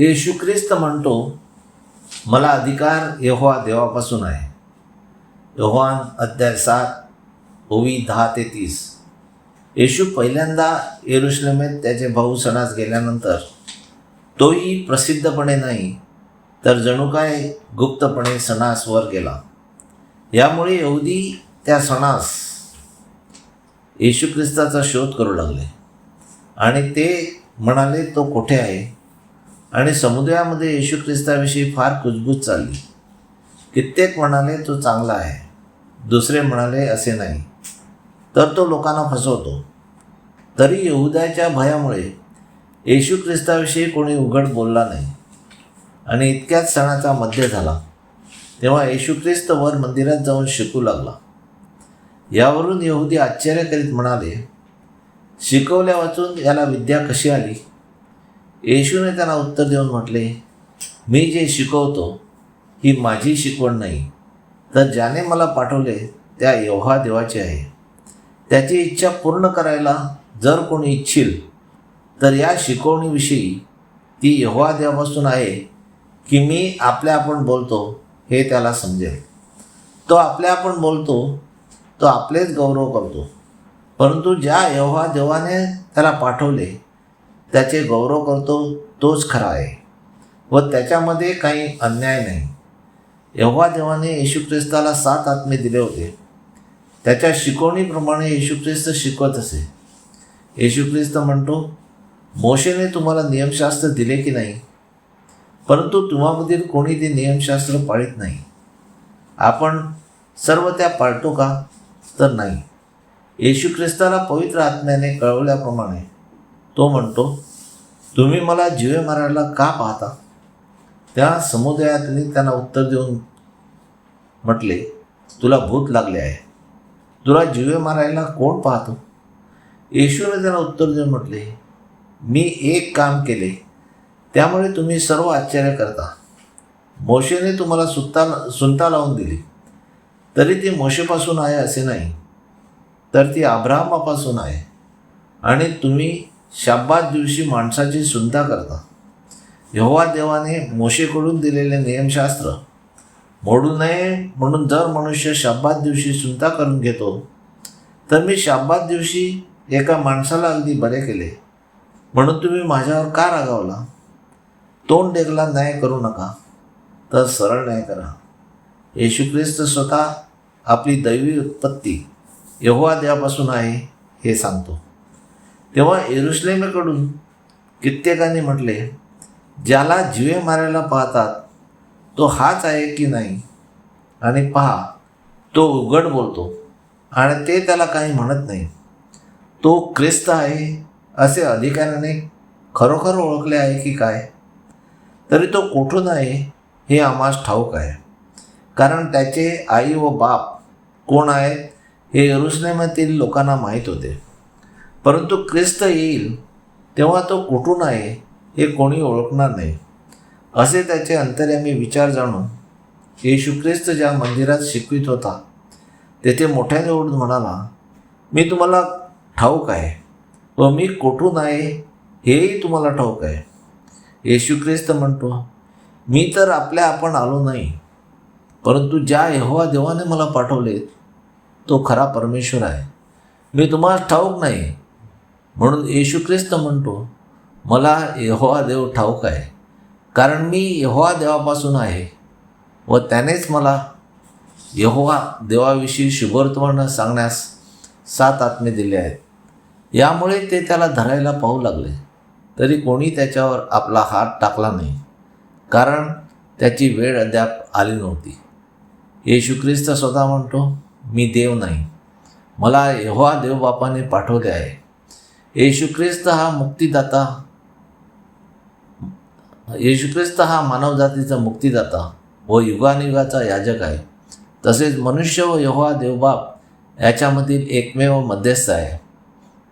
येशू ख्रिस्त म्हणतो मला अधिकार यहोवा देवापासून आहे. योहान अध्याय सात ओवी दहा ते तीस. येशू पहिल्यांदा येरुश्लेमेत त्याचे भाऊ सणास गेल्यानंतर तोही प्रसिद्धपणे नाही तर जणू काय गुप्तपणे सणास वर गेला. यामुळे यहुदी त्या सणास येशू ख्रिस्ताचा शोध करू लागले. आणि ते म्हणाले तो कुठे आहे? आणि समुदायामध्ये येशू ख्रिस्ताविषयी फार कुजबूज चालली. कित्येक म्हणाले तो चांगला आहे. दुसरे म्हणाले असे नाही. तर तो लोकांना फसवतो. तरी यहुदाच्या भयामुळे येशू ख्रिस्ताविषयी कोणी उघड बोलला नाही. आणि इतक्याच सणाचा मध्य झाला. तेव्हा येशू ख्रिस्त वर मंदिरात जाऊन शिकू लागला. यावरून यहुदी आश्चर्य करीत म्हणाले शिकवल्या वाचून याला विद्या कशी आली? येशूने त्यांना उत्तर देऊन म्हटले मी जे शिकवतो ही माझी शिकवण नाही. तर ज्याने मला पाठवले त्या योहा देवाची आहे. त्याची इच्छा पूर्ण करायला जर कोणी इच्छिल तर या शिकवणीविषयी ती यहोवा देवापासून आहे की मी आपल्या आपण बोलतो हे त्याला समजेल. तो आपल्या आपण बोलतो तो आपलेच गौरव करतो. परंतु ज्या यहोवा देवाने त्याला पाठवले त्याचे गौरव करतो तोच खरा आहे. व त्याच्यामध्ये काही अन्याय नाही. एव्हा देवाने येशू ख्रिस्ताला सात आत्मे दिले होते. त्याच्या शिकवणीप्रमाणे येशू ख्रिस्त शिकवत असे. येशू ख्रिस्त म्हणतो मोशेने तुम्हाला नियमशास्त्र दिले की नाही? परंतु तुम्हामधील कोणी ते नियमशास्त्र पाळीत नाही. आपण सर्व त्या पाळतो का? तर नाही. येशू ख्रिस्ताला पवित्र आत्म्याने कळवल्याप्रमाणे तो म्हणतो तुम्ही मला जिवे मारायला का पाहता? त्या समुदायातले त्यांना उत्तर देऊन म्हटले तुला भूत लागले आहे. तुला जिवे मारायला कोण पाहतो? येशूने त्यांना उत्तर देऊन म्हटले मी एक काम केले. त्यामुळे तुम्ही सर्व आश्चर्य करता. मोशेने तुम्हाला सुत्ता सुनता लावून दिली. तरी ती मोशेपासून आहे असे नाही. तर ती आब्रामापासून आहे. आणि तुम्ही शाब्बात दिवशी माणसाची सुंता करता यहोवा देवाने मोशेकडून दिलेले नियमशास्त्र मोडू नये म्हणून जर मनुष्य शाब्बात दिवशी सुंता करून घेतो तर मी शाब्बात दिवशी एका माणसाला अगदी बरे केले. म्हणून तुम्ही माझ्यावर का रागावला? तोंड डेगला न्याय करू नका तर सरळ न्याय करा. येशू ख्रिस्त स्वतः आपली दैवी उत्पत्ती यहोवा देवापासून आहे हे सांगतो. तेव्हा एरुश्लेमेकडून कित्येकांनी म्हटले ज्याला जिवे मारायला पाहतात तो हाच आहे की नाही? आणि पहा तो उघड बोलतो आणि ते त्याला काही म्हणत नाही. तो ख्रिस्त आहे असे अधिकाऱ्याने खरोखर ओळखले आहे की काय? तरी तो कुठून आहे हे आम्हास ठाऊक आहे. कारण त्याचे आई व बाप कोण आहेत हे यरुश्लेमातील लोकांना माहीत होते. परंतु ख्रिस्त येईल तेव्हा तो कुठून आहे हे कोणी ओळखणार नाही. असे त्याचे अंतर्यामी विचार जाणून येशू ख्रिस्त ज्या मंदिरात शिकवित होता तेथे मोठ्याने ओढून म्हणाला मी तुम्हाला ठाऊक आहे व मी कुठून आहे हेही तुम्हाला ठाऊक आहे. येशू ख्रिस्त म्हणतो मी तर आपल्या आपण आलो नाही परंतु ज्या यहोवा देवाने मला पाठवले तो खरा परमेश्वर आहे. मी तुम्हाला ठाऊक नाही म्हणून येशू ख्रिस्त म्हणतो मला यहोवा देव ठाऊक आहे कारण मी यहोवा देवापासून आहे व त्यानेच मला यहोवा देवाविषयी शुभवर्तमान सांगण्यास सात आत्मे दिले आहेत. यामुळे ते त्याला धरायला पाहू लागले. तरी कोणी त्याच्यावर आपला हात टाकला नाही कारण त्याची वेळ अद्याप आली नव्हती. येशू ख्रिस्त स्वतः म्हणतो मी देव नाही. मला यहोवा देवबापाने पाठवले आहे. येशू ख्रिस्त हा मुक्तिदाता. येशू ख्रिस्त हा मानवजातीचा मुक्तिदाता व युगानियुगाचा याजक आहे. तसेच मनुष्य व यहोवा देवबाप याच्यामधील एकमेव मध्यस्थ आहे.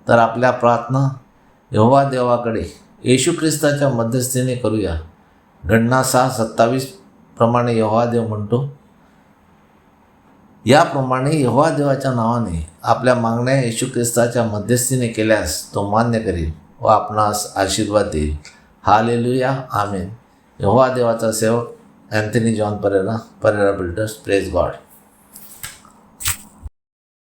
तर आपल्या प्रार्थना यहोवा देवाकडे येशू ख्रिस्ताच्या मध्यस्थीने करूया. गणना सहा सत्तावीस प्रमाणे यहोवा देव म्हणतो याप्रमाणे यहोवा देवाच्या नावाने आपल्या मागण्या येशू ख्रिस्ताच्या मध्यस्थीने केल्यास तो मान्य करील व आपणास आशीर्वाद देईल. हालेलुया. आमेन. यहोवा देवाचा सेवक Anthony John Pereira Pereira builders. Praise God